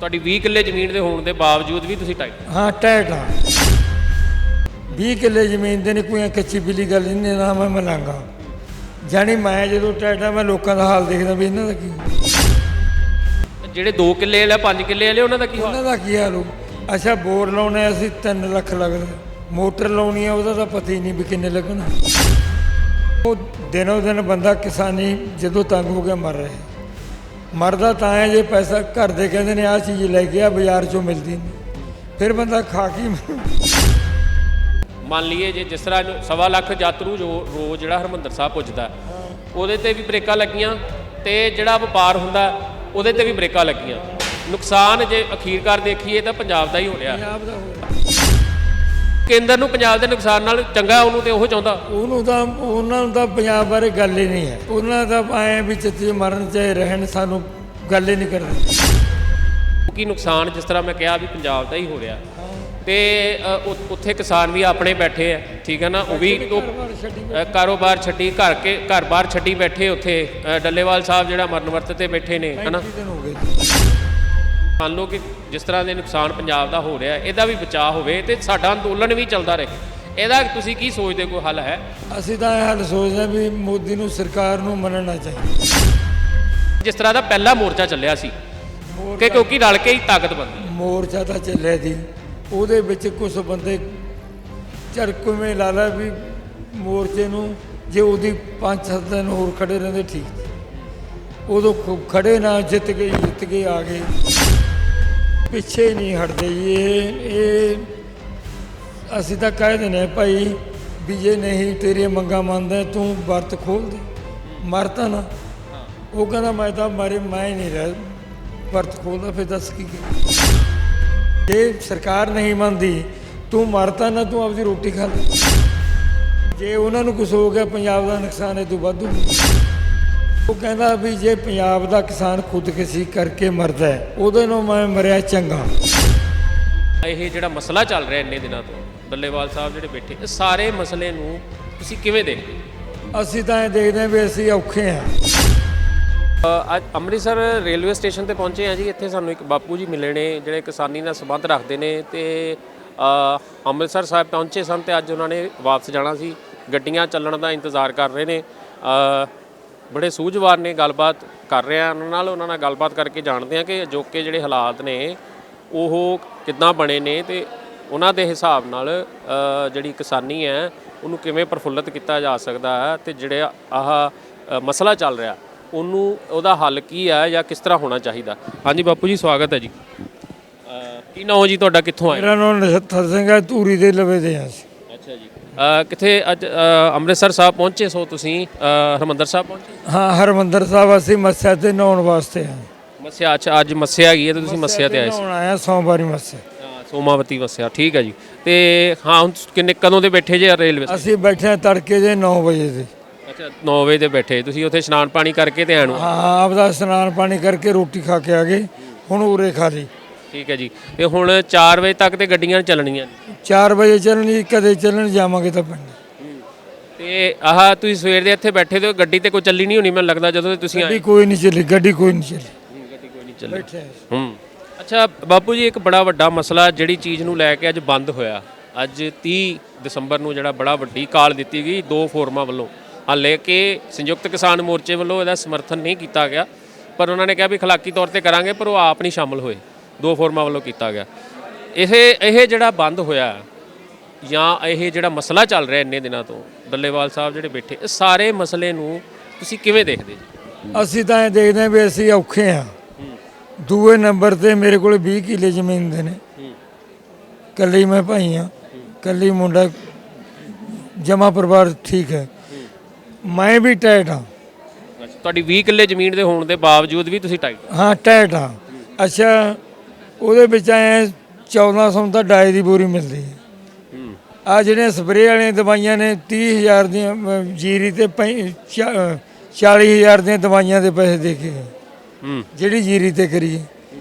ਤੁਹਾਡੀ 20 ਕਿੱਲੇ ਜ਼ਮੀਨ ਦੇ ਹੋਣ ਦੇ ਬਾਵਜੂਦ ਵੀ ਤੁਸੀਂ ਟਾਈਟ ਹਾਂ। ਟੈਟ ਆ 20 ਕਿੱਲੇ ਜ਼ਮੀਨ ਦੇ ਨਹੀਂ ਕੋਈ ਕੱਚੀ ਬਿੱਲੀ ਗੱਲ ਨਹੀਂ ਨਾ ਮੈਂ ਮਲਾਂਗਾ। ਜਾਣੀ ਮੈਂ ਜਦੋਂ ਟੈਟ ਆ ਮੈਂ ਲੋਕਾਂ ਦਾ ਹਾਲ ਦੇਖਦਾ ਵੀ ਇਹਨਾਂ ਦਾ ਕੀ। ਜਿਹੜੇ 2 ਕਿੱਲੇ ਵਾਲੇ 5 ਕਿੱਲੇ ਵਾਲੇ ਉਹਨਾਂ ਦਾ ਕੀ ਹਾਲ? ਉਹਨਾਂ ਦਾ ਕੀ ਹਾਲ ਹੋਊ ਅੱਛਾ ਬੋਰ ਲਾਉਣੇ ਅਸੀਂ 3 ਲੱਖ ਲੱਗਦਾ। ਮੋਟਰ ਲਾਉਣੀ ਆ ਉਹਦਾ ਤਾਂ ਪਤਾ ਹੀ ਨਹੀਂ ਵੀ ਕਿੰਨੇ ਲੱਗਣ। ਉਹ ਦਿਨੋਂ ਦਿਨ ਬੰਦਾ ਕਿਸਾਨੀ ਜਦੋਂ ਤੰਗ ਹੋ ਗਿਆ ਮਰ ਰਿਹਾ। ਮਰਦਾ ਤਾਂ ਹੈ ਜੇ ਪੈਸਾ ਘਰ ਦੇ ਕਹਿੰਦੇ ਨੇ ਆਹ ਚੀਜ਼ ਲੈ ਕੇ ਆ ਬਾਜ਼ਾਰ ਚੋਂ ਮਿਲਦੀ ਨਹੀਂ ਫਿਰ ਬੰਦਾ ਖਾ ਕੀ। ਮੰਨ ਲਈਏ ਜੇ ਜਿਸ ਤਰ੍ਹਾਂ ਸਵਾ ਲੱਖ ਯਾਤਰੂ ਜੋ ਰੋਜ਼ ਜਿਹੜਾ ਹਰਮੰਦਰ ਸਾਹਿਬ ਪੁੱਜਦਾ ਉਹਦੇ ਤੇ ਵੀ ਬ੍ਰੇਕਾਂ ਲੱਗੀਆਂ ਤੇ ਜਿਹੜਾ ਵਪਾਰ ਹੁੰਦਾ ਉਹਦੇ ਤੇ ਵੀ ਬ੍ਰੇਕਾਂ ਲੱਗੀਆਂ ਨੁਕਸਾਨ ਜੇ ਅਖੀਰਕਾਰ ਦੇਖੀਏ ਤਾਂ ਪੰਜਾਬ ਦਾ ਹੀ ਹੋ ਰਿਹਾ ਪੰਜਾਬ ਦਾ ਹੋਰ। ਕੇਂਦਰ ਨੂੰ ਪੰਜਾਬ ਦੇ ਨੁਕਸਾਨ ਨਾਲ ਚੰਗਾ ਉਹਨੂੰ ਤੇ ਉਹ ਚਾਹੁੰਦਾ? ਉਹਨੂੰ ਤਾਂ ਉਹਨਾਂ ਨੂੰ ਤਾਂ ਪੰਜਾਬ ਬਾਰੇ ਗੱਲ ਹੀ ਨਹੀਂ ਹੈ। ਉਹਨਾਂ ਦਾ ਐ ਵੀ ਚੱਚੇ ਮਰਨ ਚਾਹੇ ਰਹਿਣ ਸਾਨੂੰ ਗੱਲ ਹੀ ਨਹੀਂ ਕਰਦੇ। ਕਿਉਂਕਿ ਨੁਕਸਾਨ ਜਿਸ ਤਰ੍ਹਾਂ ਮੈਂ ਕਿਹਾ ਵੀ ਪੰਜਾਬ ਦਾ ਹੀ ਹੋ ਰਿਹਾ। ਤੇ ਉੱਥੇ ਕਿਸਾਨ ਵੀ ਆਪਣੇ ਬੈਠੇ ਆ ਠੀਕ ਹੈ ਨਾ? ਉਹ ਵੀ ਕਾਰੋਬਾਰ ਛੱਡੀ ਘਰ ਕੇ ਘਰ-ਬਾਰ ਛੱਡੀ ਬੈਠੇ ਉੱਥੇ ਡੱਲੇਵਾਲ ਸਾਹਿਬ ਜਿਹੜਾ ਮਰਨ ਵਰਤ ਤੇ ਬੈਠੇ ਨੇ ਹਨਾ? 35 ਦਿਨ ਹੋ ਗਏ। ਮੰਨ ਲਓ ਕਿ ਜਿਸ ਤਰ੍ਹਾਂ ਦੇ ਨੁਕਸਾਨ ਪੰਜਾਬ ਦਾ ਹੋ ਰਿਹਾ ਇਹਦਾ ਵੀ ਬਚਾਅ ਹੋਵੇ ਤੇ ਸਾਡਾ ਅੰਦੋਲਨ ਵੀ ਚੱਲਦਾ ਰਹੇ। ਇਹਦਾ ਤੁਸੀਂ ਕੀ ਸੋਚਦੇ ਕੋਈ ਹੱਲ ਹੈ? ਅਸੀਂ ਤਾਂ ਇਹ ਹਾਲ ਸੋਚਦੇ ਵੀ ਮੋਦੀ ਨੂੰ ਸਰਕਾਰ ਨੂੰ ਮੰਨਣਾ ਚਾਹੀਦਾ। ਜਿਸ ਤਰ੍ਹਾਂ ਦਾ ਪਹਿਲਾ ਮੋਰਚਾ ਚੱਲਿਆ ਸੀ ਕਿ ਕਿਉਂਕਿ ਰਲ ਕੇ ਹੀ ਤਾਕਤ ਬਣਦੀ ਮੋਰਚਾ ਤਾਂ ਚੱਲਿਆ ਸੀ ਉਹਦੇ ਵਿੱਚ ਕੁਝ ਬੰਦੇ ਚਰਕਵੇਂ ਲਾ ਲਾ ਵੀ ਮੋਰਚੇ ਨੂੰ ਜੇ ਉਹਦੀ 5-7 ਦਿਨ ਹੋਰ ਖੜੇ ਰਹਿੰਦੇ ਠੀਕ। ਉਦੋਂ ਖੜੇ ਨਾ ਜਿੱਤ ਗਏ ਜਿੱਤ ਕੇ ਆ ਗਏ। ਪਿੱਛੇ ਨਹੀਂ ਹਟਦੇ ਜੀ, ਇਹ ਇਹ ਅਸੀਂ ਤਾਂ ਕਹਿ ਦਿੰਦੇ ਭਾਈ ਵੀ ਜੇ ਨਹੀਂ ਤੇਰੀਆਂ ਮੰਗਾਂ ਮੰਨਦਾ, ਤੂੰ ਵਰਤ ਖੋਲ ਦੇ ਮਰਤਾ ਨਾ। ਉਹ ਕਹਿੰਦਾ ਮੈਂ ਤਾਂ ਮਾਰੇ, ਮੈਂ ਹੀ ਨਹੀਂ ਰਹਿ ਵਰਤ ਖੋਲਦਾ ਫਿਰ ਦੱਸ ਕੀ ਜੇ ਸਰਕਾਰ ਨਹੀਂ ਮੰਨਦੀ, ਤੂੰ ਮਰਤਾ ਨਾ, ਤੂੰ ਆਪਦੀ ਰੋਟੀ ਖਾ ਲੈ। ਜੇ ਉਹਨਾਂ ਨੂੰ ਕੁਝ ਹੋ ਗਿਆ, ਪੰਜਾਬ ਦਾ ਨੁਕਸਾਨ ਇਹ ਤੋਂ ਵਾਧੂ ਉਹ ਕਹਿੰਦਾ ਵੀ ਜੇ ਪੰਜਾਬ ਦਾ ਕਿਸਾਨ ਖੁਦਕੁਸ਼ੀ ਕਰਕੇ ਮਰਦਾ ਹੈ, ਉਹਦੇ ਨੂੰ ਮੈਂ ਮਰਿਆ ਚੰਗਾ। ਇਹ ਜਿਹੜਾ ਮਸਲਾ ਚੱਲ ਰਿਹਾ ਇੰਨੇ ਦਿਨਾਂ ਤੋਂ ਡੱਲੇਵਾਲ ਸਾਹਿਬ ਜਿਹੜੇ ਬੈਠੇ ਇਹ ਸਾਰੇ ਮਸਲੇ ਨੂੰ ਤੁਸੀਂ ਕਿਵੇਂ ਦੇਖਦੇ ਹੋ? ਅਸੀਂ ਤਾਂ ਇਹ ਦੇਖਦੇ ਹਾਂ ਵੀ ਅਸੀਂ ਔਖੇ ਹਾਂ। ਅ, ਅੱਜ ਅੰਮ੍ਰਿਤਸਰ ਰੇਲਵੇ ਸਟੇਸ਼ਨ ਤੇ ਪਹੁੰਚੇ ਆ ਜੀ ਇੱਥੇ ਸਾਨੂੰ ਇੱਕ ਬਾਪੂ ਜੀ ਮਿਲੇ ਨੇ ਜਿਹੜੇ ਕਿਸਾਨੀ ਨਾਲ ਸੰਬੰਧ ਰੱਖਦੇ ਨੇ ਤੇ ਅ, ਅੰਮ੍ਰਿਤਸਰ ਸਾਹਿਬ ਪਹੁੰਚੇ ਸਨ ਤੇ ਅੱਜ ਉਹਨਾਂ ਨੇ ਵਾਪਸ ਜਾਣਾ ਸੀ। ਗੱਡੀਆਂ ਚੱਲਣ ਦਾ ਇੰਤਜ਼ਾਰ ਕਰ ਰਹੇ ਨੇ। ਅ, ਬੜੇ ਸੂਝਵਾਨ ਨੇ ਗੱਲਬਾਤ ਕਰ ਰਹੇ ਆ। ਉਹਨਾਂ ਨਾਲ ਉਹਨਾਂ ਨਾਲ ਗੱਲਬਾਤ ਕਰਕੇ ਜਾਣਦੇ ਆ ਕਿ ਅਜੋਕੇ ਜਿਹੜੇ ਹਾਲਾਤ ਨੇ ਉਹ ਕਿੱਦਾਂ ਬਣੇ ਨੇ ਤੇ ਉਹਨਾਂ ਦੇ ਹਿਸਾਬ ਨਾਲ ਜਿਹੜੀ ਕਿਸਾਨੀ ਹੈ ਉਹਨੂੰ ਕਿਵੇਂ ਪ੍ਰਫੁੱਲਤ ਕੀਤਾ ਜਾ ਸਕਦਾ ਹੈ ਤੇ ਜਿਹੜੇ ਆਹ ਮਸਲਾ ਚੱਲ ਰਿਹਾ ਉਹਨੂੰ ਉਹਦਾ ਹੱਲ ਕੀ ਹੈ ਜਾਂ ਕਿਸ ਤਰ੍ਹਾਂ ਹੋਣਾ ਚਾਹੀਦਾ? ਹਾਂਜੀ ਬਾਪੂ ਜੀ ਸਵਾਗਤ ਹੈ ਜੀ। ਕੀ ਨਾਮ ਜੀ ਤੁਹਾਡਾ? ਕਿੱਥੋਂ ਆਏ? ਮੇਰਾ ਨਾਮ ਨਛੱਤਰ ਸਿੰਘ ਹੈ ਧੂਰੀ ਦੇ ਲਵੇ ਦੇ ਹਾਂ ਅੱਛਾ ਜੀ। ਕਿੱਥੇ ਅੱਜ ਅੰਮ੍ਰਿਤਸਰ ਸਾਹਿਬ ਪਹੁੰਚੇ ਸੋ ਤੁਸੀਂ? ਹਰਿਮੰਦਰ ਸਾਹਿਬ ਪਹੁੰਚੇ? ਹਾਂ ਹਰਮੰਦਰ ਸਾਹਿਬ ਅਸੀਂ ਮੱਸਿਆ ਤੇ ਨਹਾਉਣ ਵਾਸਤੇ ਹਾਂ ਮੱਸਿਆ ਅੱਛਾ ਅੱਜ ਮੱਸਿਆ ਹੈਗੀ ਹੈ ਤੇ ਤੁਸੀਂ ਮੱਸਿਆ ਤੇ ਆਏ ਸੀ। ਨਹਾਉਣ ਆਇਆ ਸੋਮਵਾਰੀ ਮੱਸਿਆ। ਸੋਮਾਵਤੀ ਮੱਸਿਆ ਠੀਕ ਹੈ ਜੀ। ਤੇ ਹਾਂ ਹੁਣ ਕਿੰਨੇ ਕਦੋਂ ਦੇ ਬੈਠੇ ਜੇ ਰੇਲਵੇ ਅਸੀਂ ਬੈਠੇ ਹਾਂ ਤੜਕੇ ਦੇ 9 ਵਜੇ ਦੇ। ਅੱਛਾ 9 ਵਜੇ ਦੇ ਬੈਠੇ ਤੁਸੀਂ ਉੱਥੇ ਇਸ਼ਨਾਨ ਪਾਣੀ ਕਰਕੇ ਤੇ ਆਣੋ ਹਾਂ? ਆਪਦਾ ਇਸ਼ਨਾਨ ਪਾਣੀ ਕਰਕੇ ਰੋਟੀ ਖਾ ਕੇ ਆ ਗਏ ਹੁਣ ਉਰੇ ਖਾ ਲਈ ਠੀਕ ਹੈ ਜੀ। ਤੇ ਹੁਣ 4 ਵਜੇ ਤੱਕ ਤੇ ਗੱਡੀਆਂ ਚੱਲਣੀਆਂ ਨੇ। 4 ਵਜੇ ਚੱਲਣੀ ਕਦੇ ਚੱਲਣ ਜਾਵਾਂਗੇ ਤਾਂ ਪਿੰਡ। ਤੇ ਆਹ ਤੁਸੀਂ ਸਵੇਰ ਦੇ ਇੱਥੇ ਬੈਠੇ ਤੇ ਗੱਡੀ ਤੇ ਕੋਈ ਚੱਲੀ ਨਹੀਂ ਹੋਣੀ ਮੈਨੂੰ ਲੱਗਦਾ ਜਦੋਂ ਦੇ ਤੁਸੀਂ ਆਏ। ਗੱਡੀ ਕੋਈ ਨਹੀਂ ਚੱਲੀ ਗੱਡੀ ਕੋਈ ਨਹੀਂ ਚੱਲੀ। ਗੱਡੀ ਕੋਈ ਨਹੀਂ ਚੱਲੀ। ਬੈਠੇ ਹਾਂ। ਹੂੰ। ਅੱਛਾ ਬਾਪੂ ਜੀ ਇੱਕ ਬੜਾ ਵੱਡਾ ਮਸਲਾ ਜਿਹੜੀ ਚੀਜ਼ ਨੂੰ ਲੈ ਕੇ ਅੱਜ ਬੰਦ ਹੋਇਆ। ਅੱਜ 30 ਦਸੰਬਰ ਨੂੰ ਜਿਹੜਾ ਬੜਾ ਵੱਡੀ ਕਾਲ ਦਿੱਤੀ ਗਈ ਦੋ ਫੋਰਮਾਂ ਵੱਲੋਂ। ਹਾਲੇ ਕਿ ਸੰਯੁਕਤ ਕਿਸਾਨ ਮੋਰਚੇ ਵੱਲੋਂ ਇਹਦਾ ਸਮਰਥਨ ਨਹੀਂ ਕੀਤਾ ਗਿਆ ਪਰ ਉਹਨਾਂ ਨੇ ਕਿਹਾ ਵੀ ਖਲਾਕੀ ਤੌਰ ਤੇ ਕਰਾਂਗੇ ਪਰ ਉਹ ਆਪ ਨਹੀਂ ਸ਼ਾਮਲ ਹੋਏ। ਦੋ ਫੋਰਮਾਂ ਵੱਲੋਂ ਕੀਤਾ ਗਿਆ। ਇਹ ਇਹ ਜਿਹੜਾ ਬੰਦ ਹੋਇਆ ਜਾਂ ਇਹ ਜਿਹੜਾ ਮਸਲਾ ਚੱਲ ਰਿਹਾ ਇੰਨੇ ਦਿਨਾਂ ਤੋਂ ਡੱਲੇਵਾਲ ਸਾਹਿਬ ਜਿਹੜੇ ਬੈਠੇ ਇਹ ਸਾਰੇ ਮਸਲੇ ਨੂੰ ਤੁਸੀਂ ਕਿਵੇਂ ਦੇਖਦੇ ਜੀ? ਅਸੀਂ ਤਾਂ ਇਹ ਦੇਖਦੇ ਹਾਂ ਵੀ ਅਸੀਂ ਔਖੇ ਹਾਂ। ਦੂਏ ਨੰਬਰ ਤੇ ਮੇਰੇ ਕੋਲ 20 ਕਿੱਲੇ ਜ਼ਮੀਨ ਦੇ ਨੇ। ਕੱਲੀ ਮੈਂ ਭਾਈ ਹਾਂ। ਕੱਲੀ ਮੁੰਡਾ ਜਮਾ ਪਰਿਵਾਰ ਠੀਕ ਹੈ। ਮੈਂ ਵੀ ਹਾਂ। ਅੱਛਾ ਤੁਹਾਡੀ 20 ਕਿੱਲੇ ਜ਼ਮੀਨ ਦੇ ਹੋਣ ਦੇ ਬਾਵਜੂਦ ਵੀ ਤੁਸੀਂ ਟਾਈਟ ਹਾਂ? ਟੈਟ ਹਾਂ। ਅੱਛਾ ਉਹਦੇ ਵਿੱਚ ਐ 1400 ਤਾਂ ਡਾਈ ਦੀ ਬੋਰੀ ਮਿਲਦੀ ਹੈ। ਆ ਜਿਹੜੀਆਂ ਸਪਰੇਅ ਵਾਲੀਆਂ ਦਵਾਈਆਂ ਨੇ 30000 ਦੀਆਂ ਅਮ, ਜੀਰੀ ਤੇ 40000 ਦੀਆਂ ਦਵਾਈਆਂ ਦੇ ਪੈਸੇ ਦੇ ਕੇ। ਹੂੰ। ਜਿਹੜੀ ਜੀਰੀ ਤੇ ਕਰੀਏ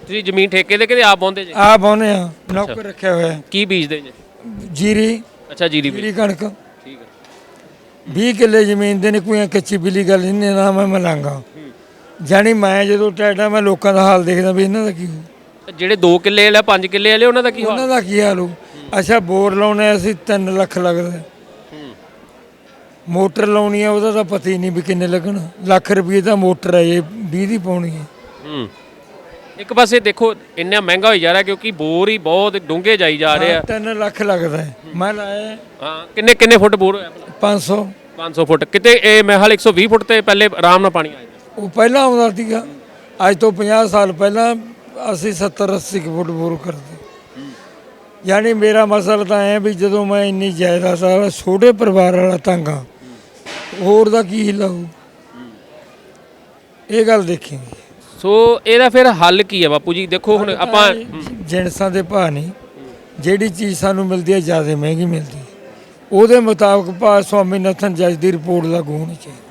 ਤੁਸੀਂ ਜ਼ਮੀਨ ਠੇਕੇ ਦੇ ਕਿਤੇ ਆਪ ਬੋਂਦੇ ਜੀ? ਆ ਪਾਉਨੇ ਆ ਨੌਕਰ ਰੱਖਿਆ ਹੋਇਆ। ਹੈ। ਕੀ ਬੀਜਦੇ ਜੀ? ਜੀਰੀ। ਅੱਛਾ ਜੀਰੀ ਬੀਜ। ਜੀਰੀ ਕਣਕ। ਠੀਕ ਹੈ। 20 ਕਿੱਲੇ ਜ਼ਮੀਨ ਦੇ ਨੇ ਕੋਈ ਕੱਚੀ ਬਿੱਲੀ ਗੱਲ ਨਹੀਂ ਨਾ ਮੈਂ ਮਲਾਂਗਾ ਜਾਣੀ ਮੈਂ ਜਦੋਂ ਟੈਟਾ ਮੈਂ ਲੋਕਾਂ ਦਾ ਹਾਲ ਦੇਖਦਾ ਵੀ ਇਹਨਾਂ ਦਾ ਕੀ ਹੋਊ। ਜਿਹੜੇ 2 ਕਿੱਲੇ ਵਾਲੇ 5 ਕਿੱਲੇ ਵਾਲੇ ਉਹਨਾਂ ਦਾ ਕੀ ਹਾਲ? ਉਹਨਾਂ ਦਾ ਕੀ ਹਾਲ ਹੋ ਅੱਛਾ ਬੋਰ ਲਾਉਣੇ ਅਸੀਂ 3 ਲੱਖ ਲੱਗਦਾ। ਮੋਟਰ ਲਾਉਣੀ ਆ ਉਹਦਾ ਤਾਂ ਪਤਾ ਹੀ ਨਹੀਂ ਵੀ ਕਿੰਨੇ ਲੱਗਣ। ਲੱਖ ਰੁਪਏ ਦਾ ਮੋਟਰ ਹੈ ਇਹ 20 ਦੀ ਪਾਉਣੀ ਹੈ ਹੂੰ। ਇੱਕ ਪਾਸੇ ਦੇਖੋ ਇੰਨਾ ਮਹਿੰਗਾ ਹੋਈ ਜਾ ਰਿਹਾ ਕਿਉਂਕਿ ਬੋਰ ਹੀ ਬਹੁਤ ਡੂੰਘੇ ਜਾਈ ਜਾ ਰਹੇ ਆ। 3 ਲੱਖ ਲੱਗਦਾ ਹੈ। ਮੈਂ ਲਾਇਆ ਹਾਂ। ਕਿੰਨੇ ਕਿੰਨੇ ਫੁੱਟ ਬੋਰ ਹੋਇਆ? ਭਲਾ? 500 500 ਫੁੱਟ। ਕਿਤੇ ਇਹ ਮੈਂ ਹਾਲ 120 ਫੁੱਟ ਤੇ ਪਹਿਲੇ ਆਰਾਮ ਨਾਲ ਪਾਣੀ ਆ ਜਾਂਦਾ। ਉਹ ਪਹਿਲਾਂ ਆਉਂਦਾ ਸੀਗਾ। ਅੱਜ ਤੋਂ 50 ਸਾਲ ਪਹਿਲਾਂ ਅਸੀਂ 70 80 ਕੁ ਫੁੱਟ ਬੋਰ ਕਰਦੇ। ਯਾਨੀ ਮੇਰਾ ਮਸਲਾ ਤਾਂ ਐ ਵੀ ਜਦੋਂ ਮੈਂ ਇੰਨੀ ਜਾਇਦਾਦ ਵਾਲਾ ਛੋਟੇ ਪਰਿਵਾਰ ਵਾਲਾ ਤੰਗਾ ਹੋਰ ਦਾ ਕੀ ਲਾਉ ਇਹ ਗੱਲ ਦੇਖੇਂਗੇ। ਸੋ ਇਹਦਾ ਫਿਰ ਹੱਲ ਕੀ ਹੈ ਬਾਪੂ ਜੀ? ਦੇਖੋ ਹੁਣ ਆਪਾਂ ਜਿਣਸਾਂ ਦੇ ਭਾਅ ਨਹੀਂ ਜਿਹੜੀ ਚੀਜ਼ ਸਾਨੂੰ ਮਿਲਦੀ ਹੈ ਜ਼ਿਆਦਾ ਮਹਿੰਗੀ ਮਿਲਦੀ ਹੈ ਉਹਦੇ ਮੁਤਾਬਕ ਭਾਅ ਸਵਾਮੀਨਾਥਨ ਜੱਜ ਦੀ ਰਿਪੋਰਟ ਲਾਗੂ ਹੋਣੀ ਚਾਹੀਦੀ।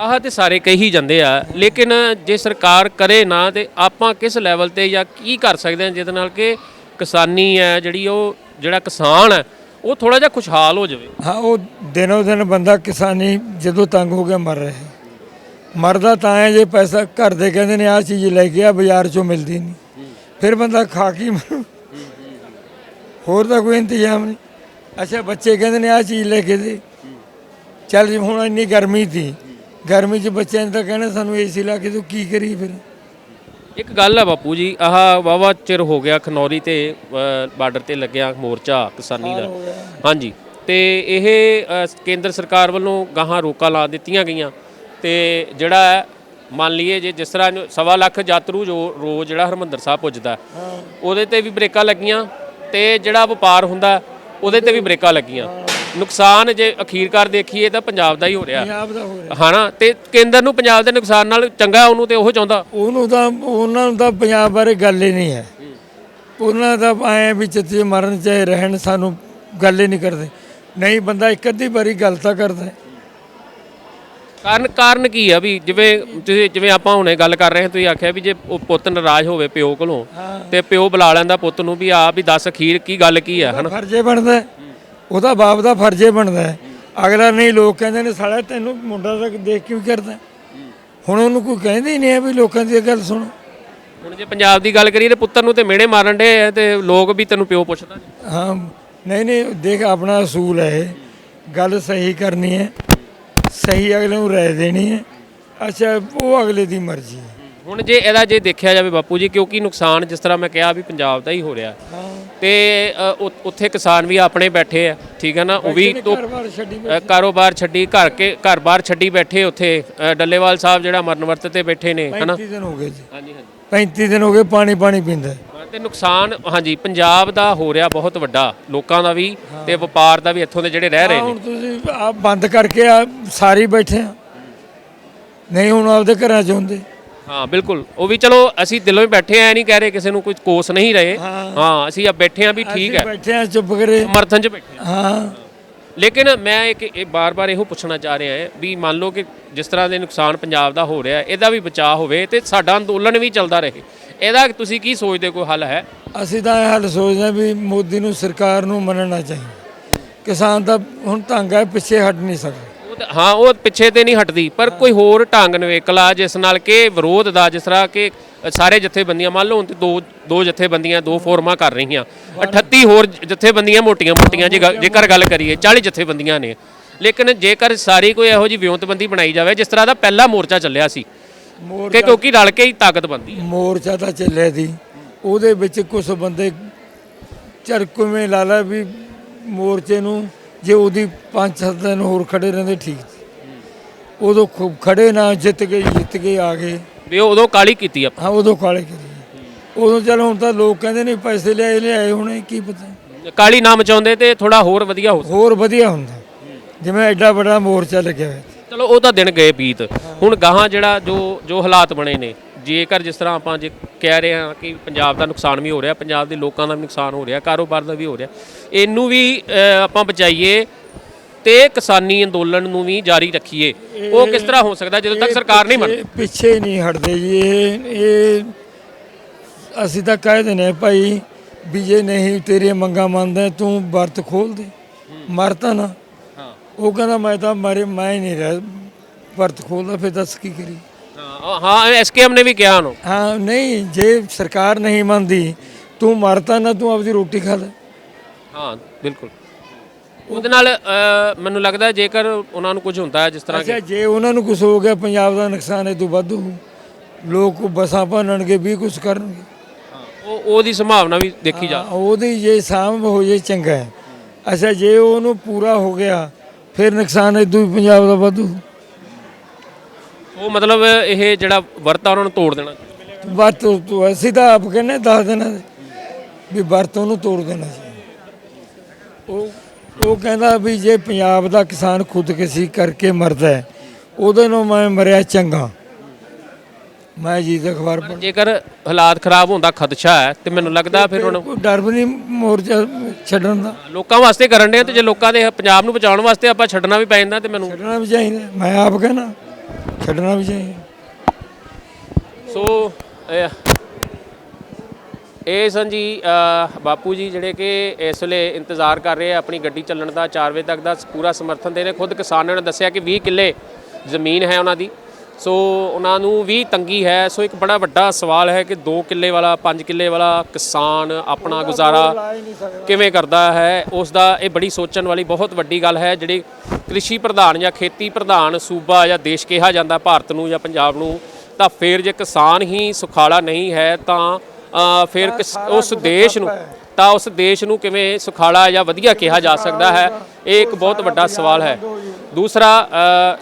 ਆਹ ਤੇ ਸਾਰੇ ਕਹੀ ਜਾਂਦੇ ਆ, ਲੇਕਿਨ ਜੇ ਸਰਕਾਰ ਕਰੇ ਨਾ ਤੇ ਆਪਾਂ ਕਿਸ ਲੈਵਲ ਤੇ ਜਾਂ ਕੀ ਕਰ ਸਕਦੇ ਹਾਂ ਜਿਹਦੇ ਨਾਲ ਕਿ ਕਿਸਾਨੀ ਹੈ ਜਿਹੜੀ ਉਹ, ਜਿਹੜਾ ਕਿਸਾਨ ਹੈ, ਉਹ ਥੋੜਾ ਜਿਹਾ ਖੁਸ਼ਹਾਲ ਹੋ ਜਾਵੇ? ਹਾਂ, ਉਹ ਦਿਨੋ ਦਿਨ ਬੰਦਾ ਕਿਸਾਨੀ ਜਦੋਂ ਤੰਗ ਹੋ ਗਿਆ ਮਰ ਰਿਹਾ। ਹੈ ਮਰਦਾ ਤਾਂ ਹੈ ਜੇ ਪੈਸਾ ਘਰ ਦੇ ਕਹਿੰਦੇ ਨੇ, ਆਹ ਚੀਜ਼ ਲੈ ਕੇ ਆ, ਬਾਜ਼ਾਰ ਚੋਂ ਮਿਲਦੀ ਨਹੀਂ। ਫਿਰ ਬੰਦਾ ਖਾ ਕੇ ਮਰੂ। ਹੋਰ ਤਾਂ ਕੋਈ ਇੰਤਜ਼ਾਮ ਨਹੀਂ। ਅੱਛਾ, ਬੱਚੇ ਕਹਿੰਦੇ ਨੇ, ਆਹ ਚੀਜ਼ ਲੈ ਕੇ ਦੇ। ਚੱਲ ਜੀ, ਹੁਣ ਇੰਨੀ ਗਰਮੀ ਸੀ। ਗਰਮੀ 'ਚ ਬੱਚਿਆਂ ਨੇ ਤਾਂ ਕਹਿਣਾ ਸਾਨੂੰ ਏਸੀ ਲਾ ਕੇ ਤੂੰ ਕੀ ਕਰੀ ਫਿਰ? ਇੱਕ ਗੱਲ ਹੈ ਬਾਪੂ ਜੀ ਆਹ ਵਾਵਾ ਚਿਰ ਹੋ ਗਿਆ ਖਨੌਰੀ ਤੇ ਬਾਰਡਰ ਤੇ ਲੱਗਿਆ ਮੋਰਚਾ ਕਿਸਾਨੀ ਦਾ। ਹਾਂਜੀ ਤੇ ਇਹ ਕੇਂਦਰ ਸਰਕਾਰ ਵੱਲੋਂ ਗਾਹਾਂ ਰੋਕਾਂ ਲਾ ਦਿੱਤੀਆਂ ਗਈਆਂ। ਤੇ ਜਿਹੜਾ ਮੰਨ ਲਈਏ ਜੇ ਜਿਸ ਤਰ੍ਹਾਂ ਸਵਾ ਲੱਖ ਯਾਤਰੂ ਜੋ ਰੋਜ਼ ਜਿਹੜਾ ਹਰਮੰਦਰ ਸਾਹਿਬ ਪੁੱਜਦਾ ਉਹਦੇ ਤੇ ਵੀ ਬ੍ਰੇਕਾਂ ਲੱਗੀਆਂ ਤੇ ਜਿਹੜਾ ਵਪਾਰ ਹੁੰਦਾ ਉਹਦੇ ਤੇ ਵੀ ਬ੍ਰੇਕਾਂ ਲੱਗੀਆਂ। ਨੁਕਸਾਨ ਜੇ ਅਖੀਰਕਾਰ ਦੇਖੀਏ ਤਾਂ ਪੰਜਾਬ ਦਾ ਹੀ ਹੋ ਰਿਹਾ। ਪੰਜਾਬ ਦਾ ਹੋ ਰਿਹਾ। ਹਨਾ? ਤੇ ਕੇਂਦਰ ਨੂੰ ਪੰਜਾਬ ਦੇ ਨੁਕਸਾਨ ਨਾਲ ਚੰਗਾ ਉਹਨੂੰ ਤੇ ਉਹ ਚਾਹੁੰਦਾ? ਉਹਨੂੰ ਤਾਂ ਉਹਨਾਂ ਨੂੰ ਤਾਂ ਪੰਜਾਬ ਬਾਰੇ ਗੱਲ ਹੀ ਨਹੀਂ ਹੈ। ਉਹਨਾਂ ਦਾ ਐ ਵੀ ਚਿੱਤੇ ਮਰਨ ਚਾਹੇ ਰਹਿਣ ਸਾਨੂੰ ਗੱਲ ਹੀ ਨਹੀਂ ਕਰਦੇ। ਨਹੀਂ ਬੰਦਾ ਇੱਕ ਅੱਧੀ ਵਾਰੀ ਗੱਲ ਤਾਂ ਕਰਦਾ ਹੈ। ਕਾਰਨ ਕਾਰਨ ਕੀ ਆ ਵੀ ਜਿਵੇਂ ਤੁਸੀਂ ਜਿਵੇਂ ਆਪਾਂ ਹੁਣੇ ਗੱਲ ਕਰ ਰਹੇ ਹਾਂ ਤੁਸੀਂ ਆਖਿਆ ਵੀ ਜੇ ਉਹ ਪੁੱਤ ਨਾਰਾਜ਼ ਹੋਵੇ ਪਿਓ ਕੋਲੋਂ ਤੇ ਪਿਓ ਬੁਲਾ ਲੈਂਦਾ ਪੁੱਤ ਨੂੰ ਵੀ ਆ ਵੀ ਦੱਸ ਅਖੀਰ ਕੀ ਗੱਲ ਕੀ ਆ ਹਨਾ? ਫਰਜ਼ੇ ਬਣਦਾ। ਹੈ। ਉਹਦਾ ਬਾਪ ਦਾ ਫਰਜ਼ੇ ਬਣਦਾ ਹੈ। ਅਗਲਾ ਨਹੀਂ ਲੋਕ ਕਹਿੰਦੇ ਨੇ ਸਾਲਾ ਤੈਨੂੰ ਮੁੰਡਾ ਤਾਂ ਦੇਖ ਕਿਉਂ ਕਰਦਾ? ਹੁਣ ਉਹਨੂੰ ਕੋਈ ਕਹਿੰਦੇ ਹੀ ਨਹੀਂ ਹੈ ਵੀ ਲੋਕਾਂ ਦੀ ਗੱਲ ਸੁਣ ਹੁਣ ਜੇ ਪੰਜਾਬ ਦੀ ਗੱਲ ਕਰੀਏ ਤੇ ਪੁੱਤਰ ਨੂੰ ਤੇ ਮਿਹਣੇ ਮਾਰਨ ਦੇ ਆ ਤੇ ਲੋਕ ਵੀ ਤੈਨੂੰ ਪਿਓ ਪੁੱਛਦਾ। ਹਾਂ ਨਹੀਂ ਨਹੀਂ ਦੇਖ ਆਪਣਾ ਅਸੂਲ ਹੈ ਇਹ ਗੱਲ ਸਹੀ ਕਰਨੀ ਹੈ ਸਹੀ ਅਗਲੇ ਨੂੰ ਰਾਏ ਦੇਣੀ ਹੈ ਅੱਛਾ ਉਹ ਅਗਲੇ ਦੀ ਮਰਜ਼ੀ ਹੈ ਹੁਣ ਜੇ ਇਹਦਾ ਜੇ ਦੇਖਿਆ ਜਾਵੇ ਬਾਪੂ ਜੀ ਕਿਉਂਕਿ ਨੁਕਸਾਨ ਜਿਸ ਤਰ੍ਹਾਂ ਮੈਂ ਕਿਹਾ ਵੀ ਪੰਜਾਬ ਦਾ ਹੀ ਹੋ ਰਿਹਾ। ਤੇ ਅ, ਉ- ਉੱਥੇ ਕਿਸਾਨ ਵੀ ਆਪਣੇ ਬੈਠੇ ਆ ਠੀਕ ਹੈ ਨਾ? ਉਹ ਵੀ ਤੋਂ ਅ, ਕਾਰੋਬਾਰ ਛੱਡੀ ਘਰ ਕੇ ਘਰ-ਬਾਰ ਛੱਡੀ ਬੈਠੇ ਉੱਥੇ ਅ, ਡੱਲੇਵਾਲ ਸਾਹਿਬ ਜਿਹੜਾ ਮਰਨ ਵਰਤ ਤੇ ਬੈਠੇ ਨੇ ਹਨਾ? 35 ਦਿਨ ਹੋ ਗਏ ਜੀ। ਹਾਂਜੀ ਹਾਂਜੀ। 35 ਦਿਨ ਹੋ ਗਏ ਪਾਣੀ ਪਾਣੀ ਪੀਂਦਾ। ਹੈ। ਤੇ ਨੁਕਸਾਨ ਹਾਂਜੀ ਪੰਜਾਬ ਦਾ ਹੋ ਰਿਹਾ ਬਹੁਤ ਵੱਡਾ ਲੋਕਾਂ ਦਾ ਵੀ ਤੇ ਵਪਾਰ ਦਾ ਵੀ ਇੱਥੋਂ ਦੇ ਜਿਹੜੇ ਰਹਿ ਰਹੇ ਨੇ। ਹੁਣ ਤੁਸੀਂ ਆ ਬੰਦ ਕਰਕੇ ਆ ਸਾਰੇ ਹੀ ਬੈਠੇ ਆ। ਨਹੀਂ ਹੁਣ ਆਪਦੇ ਘਰਾਂ ਚ ਹੁੰਦੇ। ਹਾਂ ਬਿਲਕੁਲ। ਉਹ ਵੀ ਚਲੋ ਅਸੀਂ ਦਿਲੋਂ ਹੀ ਬੈਠੇ ਆ ਨਹੀਂ ਕਹਿ ਰਹੇ ਕਿਸੇ ਨੂੰ ਕੋਈ ਕੋਸ ਨਹੀਂ ਰਹੇ। ਹਾਂ। ਅਸੀਂ ਆ ਬੈਠੇ ਆ ਵੀ ਠੀਕ ਅਸੀਂ ਹੈ। ਬੈਠੇ ਆ ਚੁੱਪ ਕਰੇ। ਸਮਰਥਨ 'ਚ ਬੈਠੇ ਹਾਂ ਹਾਂ। ਲੇਕਿਨ ਮੈਂ ਇੱਕ ਇਹ ਬਾਰ-ਬਾਰ ਇਹੋ ਪੁੱਛਣਾ ਚਾਹ ਰਿਹਾ ਹਾਂ ਵੀ ਮੰਨ ਲਓ ਕਿ ਜਿਸ ਤਰ੍ਹਾਂ ਦੇ ਨੁਕਸਾਨ ਪੰਜਾਬ ਦਾ ਹੋ ਰਿਹਾ ਇਹਦਾ ਵੀ ਬਚਾਅ ਹੋਵੇ ਤੇ ਸਾਡਾ ਅੰਦੋਲਨ ਵੀ ਚੱਲਦਾ ਰਹੇ। ਇਹਦਾ ਤੁਸੀਂ ਕੀ ਸੋਚਦੇ ਕੋਈ ਹੱਲ ਹੈ? ਅਸੀਂ ਤਾਂ ਇਹ ਹੱਲ ਸੋਚਦੇ ਹਾਂ ਵੀ ਮੋਦੀ ਨੂੰ ਸਰਕਾਰ ਨੂੰ ਮੰਨਣਾ ਚਾਹੀਦਾ। ਕਿਸਾਨ ਤਾਂ ਹੁਣ ਤੰਗ ਹੈ ਪਿੱਛੇ ਹਟ ਨਹੀਂ ਸਕਦਾ। ਹਾਂ ਉਹ ਪਿੱਛੇ ਤੇ ਨਹੀਂ ਹਟਦੀ ਪਰ ਕੋਈ ਹੋਰ ਢੰਗ ਨਿਵੇਕਲਾ ਜਿਸ ਨਾਲ ਕਿ ਵਿਰੋਧ ਦਾ ਜਿਸ ਤਰ੍ਹਾਂ ਕਿ ਸਾਰੇ ਜਥੇਬੰਦੀਆਂ ਮੰਨ ਲਓ ਹੁਣ ਤੇ ਦੋ ਦੋ ਜਥੇਬੰਦੀਆਂ ਦੋ ਫੋਰਮਾਂ ਕਰ ਰਹੀਆਂ। 38 ਹੋਰ ਜਥੇਬੰਦੀਆਂ ਮੋਟੀਆਂ-ਮੋਟੀਆਂ ਜੇ ਜੇਕਰ ਗੱਲ ਕਰੀਏ 40 ਜਥੇਬੰਦੀਆਂ ਨੇ। ਲੇਕਿਨ ਜੇਕਰ ਸਾਰੀ ਕੋਈ ਇਹੋ ਜੀ ਵਿਉਂਤਬੰਦੀ ਬਣਾਈ ਜਾਵੇ ਜਿਸ ਤਰ੍ਹਾਂ ਦਾ ਪਹਿਲਾ ਮੋਰਚਾ ਚੱਲਿਆ ਸੀ ਕਿ ਕਿਉਂਕਿ ਰਲ ਕੇ ਹੀ ਤਾਕਤ ਬਣਦੀ ਹੈ। ਮੋਰਚਾ ਤਾਂ ਚੱਲਿਆ ਦੀ ਉਹਦੇ ਵਿੱਚ ਕੁਝ ਬੰਦੇ ਚਰਕੁਵੇਂ ਲਾ ਲਾ ਵੀ ਮੋਰਚੇ ਨੂੰ ਜੇ ਉਹਦੀ ਪੰਜ ਸੱਤ ਦਿਨ ਹੋਰ ਖੜੇ ਰਹਿੰਦੇ ਠੀਕ। ਸੀ ਉਦੋਂ ਖੂਬ ਖੜੇ ਨਾ ਜਿੱਤ ਗਏ ਜਿੱਤ ਕੇ ਆ ਗਏ। ਵੀ ਉਹ ਉਦੋਂ ਕਾਲੀ ਕੀਤੀ ਆ ਹਾਂ ਉਦੋਂ ਕਾਲੇ ਕਰੀ ਉਦੋਂ ਚੱਲ ਹੁਣ ਤਾਂ ਲੋਕ ਕਹਿੰਦੇ ਨੇ ਪੈਸੇ ਲਿਆਏ ਲਿਆਏ ਹੋਣੇ ਕੀ ਪਤਾ। ਕਾਲੀ ਨਾ ਮਚਾਉਂਦੇ ਤੇ ਥੋੜਾ ਹੋਰ ਵਧੀਆ ਹੋ ਹੋਰ ਵਧੀਆ ਹੁੰਦਾ। ਜਿਵੇਂ ਐਡਾ ਵੱਡਾ ਮੋਰਚਾ ਲੱਗਿਆ ਹੋਇਆ। ਸੀ। ਚਲੋ ਉਹ ਤਾਂ ਦਿਨ ਗਏ ਬੀਤ। ਹੁਣ ਗਾਹਾਂ ਜਿਹੜਾ ਜੋ ਜੋ ਹਾਲਾਤ ਬਣੇ ਨੇ ਜੇਕਰ ਜਿਸ ਤਰ੍ਹਾਂ ਆਪਾਂ ਜੇ ਕਹਿ ਰਹੇ ਹਾਂ ਕਿ ਪੰਜਾਬ ਦਾ ਨੁਕਸਾਨ ਵੀ ਹੋ ਰਿਹਾ ਪੰਜਾਬ ਦੇ ਲੋਕਾਂ ਦਾ ਵੀ ਨੁਕਸਾਨ ਹੋ ਰਿਹਾ ਕਾਰੋਬਾਰ ਦਾ ਵੀ ਹੋ ਰਿਹਾ ਇਹਨੂੰ ਵੀ ਆਪਾਂ ਬਚਾਈਏ ਤੇ ਕਿਸਾਨੀ ਅੰਦੋਲਨ ਨੂੰ ਵੀ ਜਾਰੀ ਰੱਖੀਏ। ਉਹ ਕਿਸ ਤਰ੍ਹਾਂ ਹੋ ਸਕਦਾ ਜਦੋਂ ਤੱਕ ਸਰਕਾਰ ਨਹੀਂ ਮੰਨਦੀ ਪਿੱਛੇ ਨਹੀਂ ਹਟਦੇ ਜੀ ਇਹ ਇਹ ਅਸੀਂ ਤਾਂ ਕਹਿ ਹਾਂ ਭਾਈ ਵੀ ਜੇ ਨਹੀਂ ਤੇਰੀਆਂ ਮੰਗਾਂ ਮੰਨਦਾ ਤੂੰ ਵਰਤ ਖੋਲ ਦੇ। ਮਰਤਾ ਨਾ। ਉਹ ਕਹਿੰਦਾ ਮੈਂ ਤਾਂ ਮਰੇ ਮੈਂ ਨਹੀਂ ਰਹਿ ਵਰਤ ਖੋਲਦਾ ਫਿਰ ਦੱਸ ਕੀ ਕਰੀ ਹਾਂ ਹਾਂ, ਹਾਂ ਐਸਕੇਐਮ ਨੇ ਵੀ ਕਿਹਾ ਉਹਨੂੰ। ਹਾਂ ਨਹੀਂ ਜੇ ਸਰਕਾਰ ਨਹੀਂ ਮੰਨਦੀ ਤੂੰ ਮਰਤਾ ਨਾ ਤੂੰ ਆਪਦੀ ਰੋਟੀ ਖਾ ਲੈ। ਹਾਂ ਬਿਲਕੁਲ। ਉਹਦੇ ਨਾਲ ਅ, ਮੈਨੂੰ ਲੱਗਦਾ ਜੇਕਰ ਉਹਨਾਂ ਨੂੰ ਕੁਝ ਹੁੰਦਾ ਹੈ ਜਿਸ ਤਰ੍ਹਾਂ ਕਿ ਅੱਛਾ ਜੇ ਉਹਨਾਂ ਨੂੰ ਕੁਝ ਹੋ ਗਿਆ ਪੰਜਾਬ ਦਾ ਨੁਕਸਾਨ ਇਹ ਤੋਂ ਵੱਧ ਹੋਊ। ਲੋਕ ਬਸਾਂ ਭੰਨਣਗੇ ਵੀ ਕੁਝ ਕਰਨਗੇ। ਉਹ ਉਹਦੀ ਸੰਭਾਵਨਾ ਵੀ ਦੇਖੀ ਜਾ ਹਾਂ, ਉਹਦੀ ਜੇ ਸਾਂਭ ਹੋ ਜੇ ਚੰਗਾ ਹੈ। ਅੱਛਾ ਜੇ ਉਹਨੂੰ ਪੂਰਾ ਹੋ ਗਿਆ ਫਿਰ ਨੁਕਸਾਨ ਇਦੋਂ ਵੀ ਪੰਜਾਬ ਦਾ ਵਾਧੂ ਉਹ ਮਤਲਬ ਇਹ ਜਿਹੜਾ ਵਰਤਾ ਉਹਨਾਂ ਨੂੰ ਤੋੜ ਦੇਣਾ। ਵਰਤ ਤੋਂ ਅਸੀਂ ਤਾਂ ਆਪ ਕਹਿੰਦੇ ਦਸ ਦਿਨਾਂ ਦੇ ਵੀ ਵਰਤ ਉਹਨੂੰ ਤੋੜ ਦੇਣਾ ਸੀ। ਉਹ ਉਹ ਕਹਿੰਦਾ ਵੀ ਜੇ ਪੰਜਾਬ ਦਾ ਕਿਸਾਨ ਖੁਦਕੁਸ਼ੀ ਕਰਕੇ ਮਰਦਾ ਹੈ ਉਹਦੇ ਨੂੰ ਮੈਂ ਮਰਿਆ ਚੰਗਾ। ਮੈਂ ਜੀ ਦਾ ਅਖਬਾਰ ਪੜ੍ਹ ਜੇਕਰ ਹਾਲਾਤ ਖਰਾਬ ਹੋਣ ਦਾ ਖਦਸ਼ਾ ਹੈ ਤੇ ਮੈਨੂੰ ਲੱਗਦਾ ਫਿਰ ਹੁਣ ਕੋਈ ਡਰ ਵੀ ਨਹੀਂ ਮੋਰਚਾ ਛੱਡਣ ਦਾ। ਲੋਕਾਂ ਵਾਸਤੇ ਕਰਨ ਦੇ ਤੇ ਜੇ ਲੋਕਾਂ ਦੇ ਪੰਜਾਬ ਨੂੰ ਬਚਾਉਣ ਵਾਸਤੇ ਆਪਾਂ ਛੱਡਣਾ ਵੀ ਪੈ ਜਾਂਦਾ ਤੇ ਮੈਨੂੰ ਛੱਡਣਾ ਵੀ ਚਾਹੀਦਾ ਮੈਂ ਆਪ ਕਹਿੰਦਾ। ਛੱਡਣਾ ਵੀ ਚਾਹੀਦਾ। ਸੋ ਇਹ- ਇਹ ਸਨ ਜੀ ਅ, ਬਾਪੂ ਜੀ ਜਿਹੜੇ ਕਿ ਇਸ ਵੇਲੇ ਇੰਤਜ਼ਾਰ ਕਰ ਰਹੇ ਆ ਆਪਣੀ ਗੱਡੀ ਚੱਲਣ ਦਾ 4 ਵਜੇ ਤੱਕ ਦਾ ਪੂਰਾ ਸਮਰਥਨ ਦੇ ਰਹੇ ਖੁਦ ਕਿਸਾਨਾਂ ਨੇ ਦੱਸਿਆ ਕਿ 20 ਕਿੱਲੇ ਜ਼ਮੀਨ ਹੈ ਉਹਨਾਂ ਦੀ। ਸੋ ਉਹਨਾਂ ਨੂੰ ਵੀ ਤੰਗੀ ਹੈ। ਸੋ ਇੱਕ ਬੜਾ ਵੱਡਾ ਸਵਾਲ ਹੈ ਕਿ 2 ਕਿੱਲੇ ਵਾਲਾ 5 ਕਿੱਲੇ ਵਾਲਾ ਕਿਸਾਨ ਆਪਣਾ ਗੁਜ਼ਾਰਾ ਕਿਵੇਂ ਕਰਦਾ ਹੈ? ਉਸ ਦਾ ਇਹ ਬੜੀ ਸੋਚਣ ਵਾਲੀ ਬਹੁਤ ਵੱਡੀ ਗੱਲ ਹੈ। ਜਿਹੜੀ ਕ੍ਰਿਸ਼ੀ ਪ੍ਰਧਾਨ ਜਾਂ ਖੇਤੀ ਪ੍ਰਧਾਨ ਸੂਬਾ ਜਾਂ ਦੇਸ਼ ਕਿਹਾ ਜਾਂਦਾ ਭਾਰਤ ਨੂੰ ਜਾਂ ਪੰਜਾਬ ਨੂੰ ਤਾਂ ਫਿਰ ਜੇ ਕਿਸਾਨ ਹੀ ਸੁਖਾਲਾ ਨਹੀਂ ਹੈ ਤਾਂ ਫਿਰ ਉਸ ਦੇਸ਼ ਨੂੰ ਤਾਂ ਉਸ ਦੇਸ਼ ਨੂੰ ਕਿਵੇਂ ਸੁਖਾਲਾ ਜਾਂ ਵਧੀਆ ਕਿਹਾ ਜਾ ਸਕਦਾ ਹੈ? ਇਹ ਇੱਕ ਬਹੁਤ ਵੱਡਾ ਸਵਾਲ ਹੈ। ਦੂਸਰਾ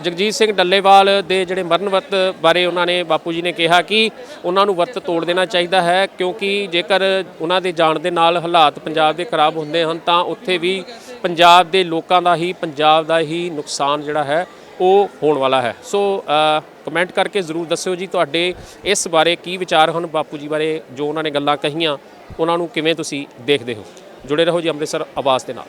ਜਗਜੀਤ ਸਿੰਘ ਡੱਲੇਵਾਲ ਦੇ ਜਿਹੜੇ ਮਰਨ ਵਰਤ ਬਾਰੇ ਉਹਨਾਂ ਨੇ ਬਾਪੂ ਜੀ ਨੇ ਕਿਹਾ ਕਿ ਉਹਨਾਂ ਨੂੰ ਵਰਤ ਤੋੜ ਦੇਣਾ ਚਾਹੀਦਾ ਹੈ ਕਿਉਂਕਿ ਜੇਕਰ ਉਹਨਾਂ ਦੇ ਜਾਣ ਦੇ ਨਾਲ ਹਾਲਾਤ ਪੰਜਾਬ ਦੇ ਖਰਾਬ ਹੁੰਦੇ ਹਨ ਤਾਂ ਉੱਥੇ ਵੀ ਪੰਜਾਬ ਦੇ ਲੋਕਾਂ ਦਾ ਹੀ, ਪੰਜਾਬ ਦਾ ਹੀ ਨੁਕਸਾਨ ਜਿਹੜਾ ਹੈ ਉਹ ਹੋਣ ਵਾਲਾ ਹੈ। ਸੋ ਕਮੈਂਟ ਕਰਕੇ ਜ਼ਰੂਰ ਦੱਸਿਓ ਜੀ ਤੁਹਾਡੇ ਇਸ ਬਾਰੇ ਕੀ ਵਿਚਾਰ ਹਨ ਬਾਪੂ ਜੀ ਬਾਰੇ ਜੋ ਉਹਨਾਂ ਨੇ ਗੱਲਾਂ ਕਹੀਆਂ, ਉਹਨਾਂ ਨੂੰ ਕਿਵੇਂ ਤੁਸੀਂ ਦੇਖਦੇ ਹੋ? ਜੁੜੇ ਰਹੋ ਜੀ ਅੰਮ੍ਰਿਤਸਰ ਆਵਾਜ਼ ਦੇ ਨਾਲ।